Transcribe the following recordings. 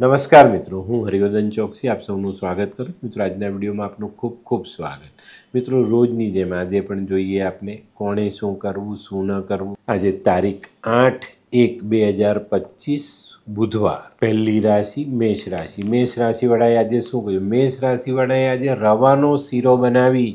નમસ્કાર મિત્રો, હું હરિવર્ધન ચોકસી, આપ સૌનું સ્વાગત કરું મિત્રો, આજના વિડીયોમાં આપનું ખૂબ ખૂબ સ્વાગત. મિત્રો, રોજની જેમ આજે પણ જોઈએ આપને કોણે શું કરવું, શું ન કરવું. આજે તારીખ આઠ એક બે હજાર પચીસ બુધવાર, પહેલી રાશિ, મેષ રાશિ. મેષ રાશિવાળાએ આજે શું કર્યું? મેષ રાશિવાળાએ આજે રવાનો શીરો બનાવી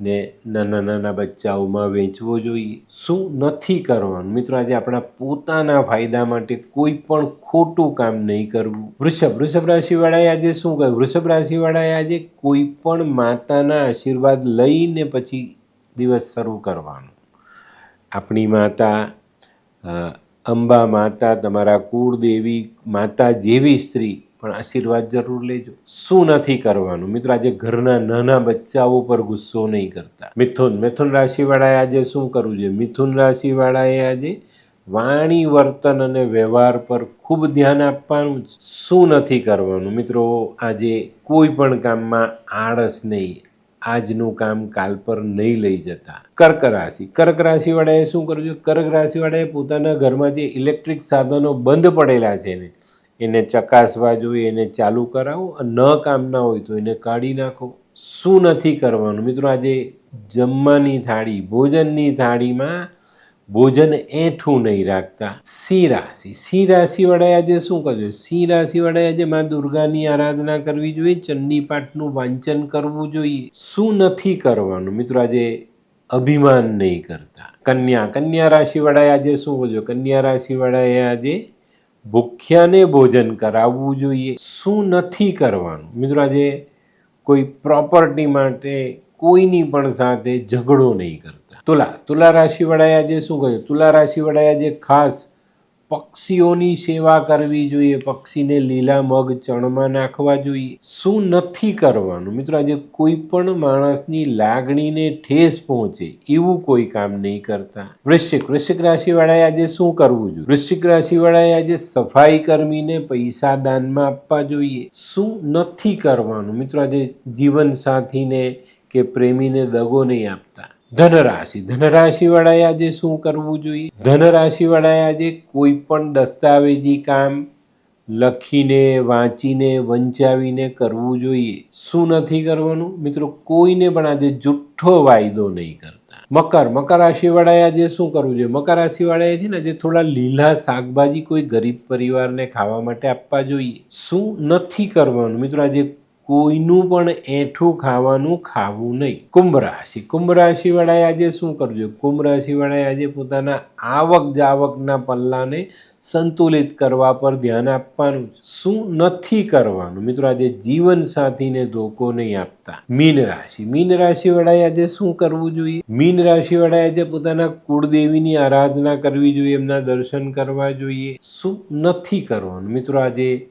ને નાના નાના બચ્ચાઓમાં વેચવો જોઈએ. શું નથી કરવાનું? મિત્રો, આજે આપણા પોતાના ફાયદા માટે કોઈ પણ ખોટું કામ નહીં કરવું. વૃષભ વૃષભ રાશિવાળાએ આજે શું કહ્યું? વૃષભ રાશિવાળાએ આજે કોઈ પણ માતાના આશીર્વાદ લઈને પછી દિવસ શરૂ કરવાનો. આપણી માતા અંબા માતા, તમારા કુળદેવી માતા જેવી સ્ત્રી પણ આશીર્વાદ જરૂર લેજો. શું નથી કરવાનું? મિત્રો, આજે ઘરના નાના બચ્ચાઓ પર ગુસ્સો નહીં કરતા. મિથુન મિથુન રાશિવાળાએ આજે શું કરવું જોઈએ? મિથુન રાશિવાળાએ આજે વાણી, વર્તન અને વ્યવહાર પર ખૂબ ધ્યાન આપવાનું છે. શું નથી કરવાનું? મિત્રો, આજે કોઈ પણ કામમાં આળસ નહીં. આજનું કામ કાલ પર નહીં લઈ જતા. કર્ક રાશિ. કર્ક રાશિવાળાએ શું કરવું છે કર્ક રાશિવાળાએ પોતાના ઘરમાં જે ઇલેક્ટ્રિક સાધનો બંધ પડેલા છે ને એને ચકાસવા જોઈએ, એને ચાલુ કરાવો ન કામ ના હોય તો એને કાઢી નાખો. શું નથી કરવાનું? મિત્રો, આજે જમવાની થાળી, ભોજનની થાળીમાં ભોજન એઠું નહીં રાખતા. સિંહ રાશિ. સિંહ રાશિવાળાએ આજે શું કરવું સિંહ રાશિવાળાએ આજે મા દુર્ગાની આરાધના કરવી જોઈએ, ચંડી પાઠનું વાંચન કરવું જોઈએ. શું નથી કરવાનું? મિત્રો, આજે અભિમાન નહીં કરતા. કન્યા. કન્યા રાશિવાળાએ આજે શું કરજો કન્યા રાશિવાળાએ આજે ભૂખ્યાને ભોજન કરાવવું જોઈએ. શું નથી કરવાનું? મિત્રો, આજે કોઈ પ્રોપર્ટી માટે કોઈની પણ સાથે ઝઘડો નહીં કરતા. તુલા તુલા રાશિવાળાએ આજે શું કર્યું તુલા રાશિવાળાએ આજે ખાસ પક્ષીઓની સેવા કરવી જોઈએ, પક્ષીને લીલા મગ ચણમાં નાખવા જોઈએ. શું નથી કરવાનું? મિત્રો, આજે કોઈ પણ માણસની લાગણીને ઠેસ પહોંચે, એવું કોઈ કામ નહીં કરતા. વૃશ્ચિક વૃશ્ચિક રાશિવાળાએ આજે શું કરવું જોઈએ? વૃશ્ચિક રાશિવાળાએ આજે સફાઈ કર્મીને પૈસા દાનમાં આપવા જોઈએ. શું નથી કરવાનું? મિત્રો, આજે જીવન સાથીને કે પ્રેમીને દગો નહીં આપતા. ધનરાશિ. ધનરાશિવાળાએ આજે શું કરવું જોઈએ? ધનરાશિવાળાએ આજે કોઈ પણ દસ્તાવેજી કામ લખીને, વાંચીને, વંચાવીને કરવું જોઈએ. શું નથી કરવાનું? મિત્રો, કોઈને પણ આજે જુઠ્ઠો વાયદો નહીં કરતા. મકર. મકર રાશિવાળાએ આજે શું કરવું જોઈએ? મકર રાશિવાળાએ છે ને, આજે થોડા લીલા શાકભાજી કોઈ ગરીબ પરિવારને ખાવા માટે આપવા જોઈએ. શું નથી કરવાનું? મિત્રો, આજે કોઈનું પણ એઠું ખાવાનું ખાવું નહીં. કુંભ રાશિ. કુંભ રાશિવાળાએ આજે શું કરવું જોઈએ કુંભ રાશિવાળાએ આજે પોતાના આવક જાવકના પલ્લાને સંતુલિત કરવા પર ધ્યાન આપવાનું શું નથી કરવાનું? મિત્રો, આજે જીવન સાથીને ધોકો નહીં આપતા. મીન રાશિ. મીન રાશિવાળાએ આજે શું કરવું જોઈએ? મીન રાશિવાળાએ આજે પોતાના કુળદેવીની આરાધના કરવી જોઈએ, એમના દર્શન કરવા જોઈએ. શું નથી કરવાનું? મિત્રો, આજે